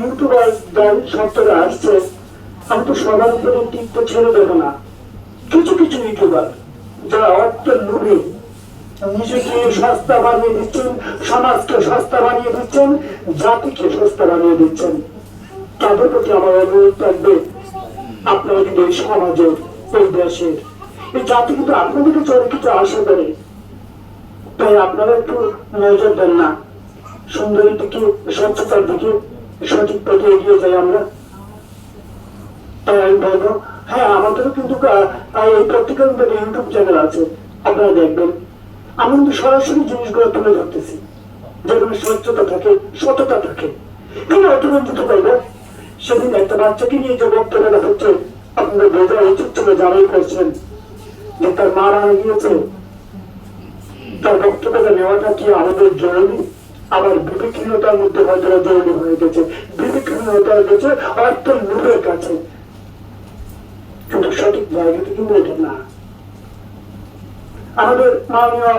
YouTuber দল সত্তরে আসছে, আমি তো সবার উপরে তীর্থ ছেড়ে দেবো না। কিছু কিছু ইউটিউবার, যারা অর্থ লোভে, নিজেকে সস্তা বানিয়ে দিচ্ছেন, সমাজকে সস্তা বানিয়ে দিচ্ছেন, জাতিকে সস্তা বানিয়ে দিচ্ছেন। তাদের প্রতি আমার অনুরোধ থাকবে, আপনারা কিন্তু এই সমাজের এই দেশের, এই জাতি কিন্তু আপনাদের কাছে অনেক কিছু আশা করে। তাই আপনারা একটু নজর দেন না। সুন্দরীর দিকে, স্বচ্ছতার দিকে সঠিক পথে এগিয়ে যাই আমরা। হ্যাঁ আমাদেরও কিন্তু এই চ্যানেল আছে, আপনারা দেখবেন। আমি কিন্তু সরাসরি জিনিসগুলো তুলে ধরতেছি, যেখানে স্বচ্ছতা থাকে, সততা থাকে। কিন্তু অতিরঞ্জিত করব সেদিন একটা বাচ্চাকে নিয়ে যে বক্তব্যটা হচ্ছে, আপনাদের বোঝা উচিত ছিল যারাই করছেন, যে তার মারা গিয়েছে। তার বক্তব্যটা নেওয়াটা কি আমাদের জরুরি? আবার বিবেকহীনতার মধ্যে হয়তো হয়ে গেছে। বিবেকহীনতার কাছে অর্থ লোভের কাছে কিন্তু সঠিক জায়গাতে কিন্তু না। আমাদের মাননীয়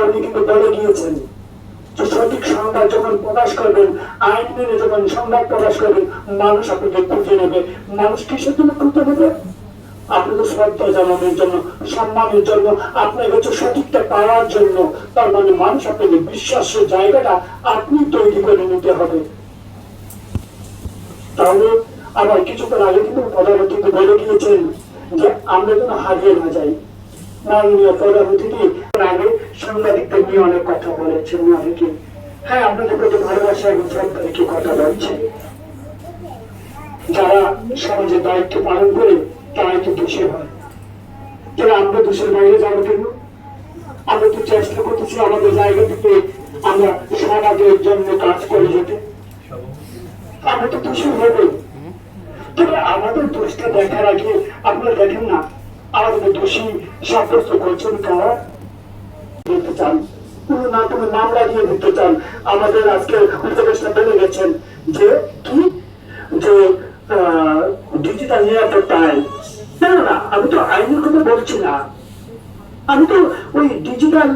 আপনি কিন্তু বলে গিয়েছেন যে সঠিক সংবাদ যখন প্রকাশ করবেন, আইন মেনে যখন সংবাদ প্রকাশ করবেন, মানুষ আপনাকে খুঁজে নেবে। মানুষ কিসের জন্য খুঁজে নেবে? আপনাকে শ্রদ্ধা জানানোর জন্য, সম্মানের জন্য, আপনার কাছে সঠিকটা পাওয়ার জন্য, তার মানে মানুষ আপনাকে বিশ্বাসের জায়গাটা আপনি তৈরি করে নিতে হবে। তাহলে আবার কিছুক্ষণ আগে কিন্তু প্রধানমন্ত্রী বলে গিয়েছেন যে, আমরা যেন হারিয়ে না যাই। মাননীয় প্রধানমন্ত্রী আগে সাংবাদিকদের নিয়ে অনেক কথা বলেছেন অনেকে। হ্যাঁ আপনাদের প্রতি ভালোবাসা এবং শ্রদ্ধা রেখে কথা বলছে? যারা সমাজের দায়িত্ব পালন করে তারা তো দোষী হয়। তাহলে আমরা দোষের বাইরে যাব কেন? আমরা তো চেষ্টা করতেছি আমাদের জায়গা থেকে আমরা সমাজের জন্য কাজ করে যেতে। আমরা তো দোষী হবে তবে আমাদের দোষটা দেখার আগে আপনারা দেখেন না, আমাদের দোষী সাব্যস্ত করছেন কারা? দিতে চান, কোনো না কোনো মামলা দিয়ে দিতে চান। আমাদের আজকে উপদেষ্টা বলে গেছেন যে কি? যে ডিজিটাল নিরাপত্তা আমি তো আইনের কথা বলছি না। আমি তো ওই ডিজিটাল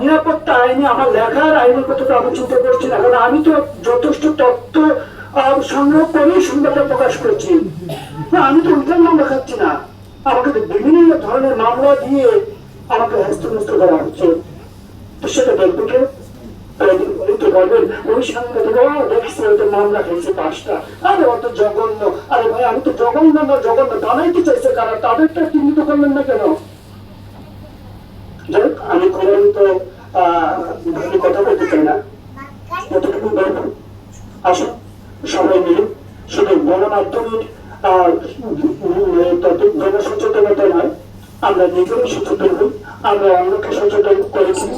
নিরাপত্তা আইনে আমার লেখার আইনের কথা তো আমি চিন্তা করছি না, কারণ আমি তো যথেষ্ট তথ্য সংগ্রহ করে সংবাদটা প্রকাশ করছি। আমি তো উল্টার নাম খাচ্ছি না। আমাকে তো বিভিন্ন ধরনের মামলা দিয়ে আমাকে হস্তনস্ত করা হচ্ছে। তো সেটা বলবে কে? তো বলবেন ওই সাংবাদিক "ও, দেখছি ওই তো মামলা খেয়েছে পাঁচটা। আরে অত জঘন্য। আরে ভাই আমি তো জঘন্য না জঘন্য। জানাইতে চাইছে কারা? তাদেরটা চিহ্নিত করলেন না কেন? আমি কোনো তো কথা বলতে চাই না। যতটুকু বলব। আসুন সবাই মিলে শুধু গণমাধ্যমের জনসচেতনতা নয় আমরা নিজেরাই সচেতন হই আমরা অন্যকে সচেতন করেছি।